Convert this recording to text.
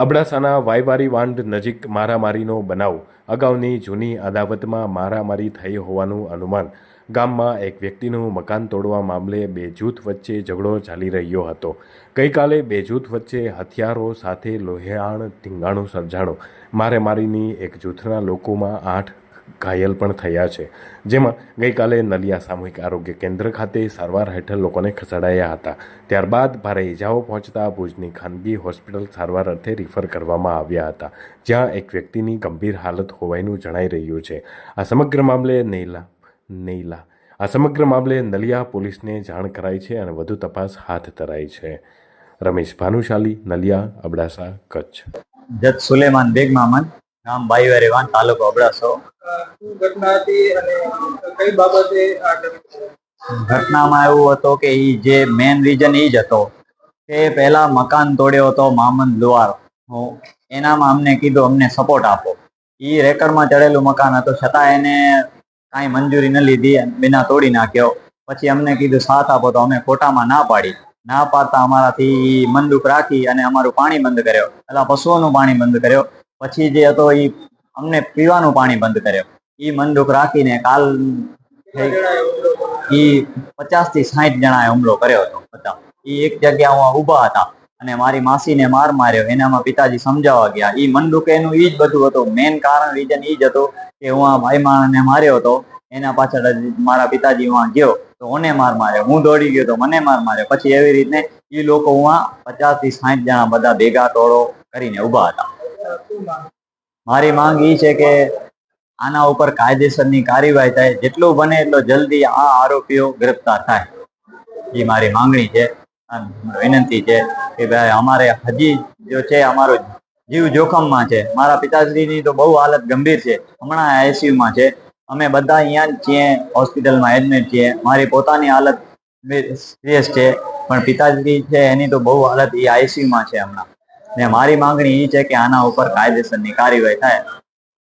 અબડાસાના વાયવારી વાંડ નજીક મારામારીનો બનાવ અગાઉની જૂની અદાવતમાં મારામારી થઈ હોવાનું અનુમાન. ગામમાં એક વ્યક્તિનું મકાન તોડવા મામલે બે જૂથ વચ્ચે ઝઘડો ચાલી રહ્યો હતો. ગઈકાલે બે જૂથ વચ્ચે હથિયારો સાથે લોહિયાણ ઢીંગાણું સર્જાણું. મારેમારીની એક જૂથના લોકોમાં આઠ ઘાયલ પણ થયા છે. જેમાં ગઈકાલે નલિયા સામૂહિક આરોગ્ય કેન્દ્ર ખાતે સારવાર હેઠળ લોકોને ખસેડાયા હતા. ત્યારબાદ ભારે ઇજાઓ પહોંચતા ભુજની ખાનગી હોસ્પિટલ સારવાર અર્થે રિફર કરવામાં આવ્યા હતા. જ્યાં એક વ્યક્તિની ગંભીર હાલત હોવાનું જણાઈ રહ્યું છે. આ સમગ્ર મામલે નૈલા નૈલા, આ સમગ્ર મામલે નલિયા પોલીસને જાણ કરાઈ છે અને વધુ તપાસ હાથ ધરાઈ છે. રમેશ ભાનુશાલી, નલિયા, અબડાસા, કચ્છ. જત સુલેમાન બેગ મામન. ગામ બાઈવારેવાન તાલુકો અબડાસો. ઘટનામાં એવું હતું કે ઈ જે મેન રીઝન ઈ જ હતો કે પહેલા મકાન તોડ્યો હતો મામન લુવાર એનામાં અમને કીધું અમને સપોર્ટ આપો. ઈ રેકર્ડમાં ચડેલું મકાન હતું. છતાં એને કાંઈ મંજૂરી ન લીધી બિના તોડી નાખ્યો. પછી અમને કીધું સાથ આપો તો અમે ખોટામાં ના પાડી. ના પાડતા અમારાથી મંદુક રાખી અને અમારું પાણી બંધ કર્યો. પેલા પશુઓનું પાણી બંધ કર્યો. પછી જે હતો એ અમને પીવાનું પાણી બંધ કર્યો. એ મન દુઃખ રાખીને કાલ ઈ પચાસથી સાઠ જણાએ હુમલો કર્યો હતો બધા. એ એક જગ્યા ઊભા હતા અને મારી માસીને માર માર્યો. એનામાં પિતાજી સમજાવવા ગયા. એ મંદુકે એનું એ જ બધું હતું. મેન કારણ રીઝન એ જ હતું કે હું આ ભાઈ માણસને માર્યો હતો. એના પાછળ મારા પિતાજી વાં ગયો. તો ઓને માર માર્યો. હું દોડી ગયો તો મને માર માર્યો. પછી એવી રીતને એ લોકો વાં પચાસથી સાઠ જણા બધા ભેગા ટોળો કરીને ઊભા હતા. મારી માંગ ઈ છે કે આના ઉપર કાયદેસરની કાર્યવાહી થાય. જેટલું બને એટલો જલ્દી આ આરોપીઓ ગ્રેપ્તાર થાય. એ મારી માંગણી છે. વિનંતી છે કે ભાઈ અમારે હજી જો છે અમારો જીવ જોખમમાં છે. મારા પિતાશ્રીની તો બહુ હાલત ગંભીર છે. હમણાં આઈસીયુમાં છે. અમે બધા અહીંયા જ છીએ, હોસ્પિટલમાં એડમિટ છીએ. મારી પોતાની હાલત સિરિયસ છે. પણ પિતાશ્રી છે એની તો બહુ હાલત એ આઈસીયુમાં છે હમણાં. ને મારી માંગણી એ છે કે આના ઉપર કાયદેસરની કાર્યવાહી થાય.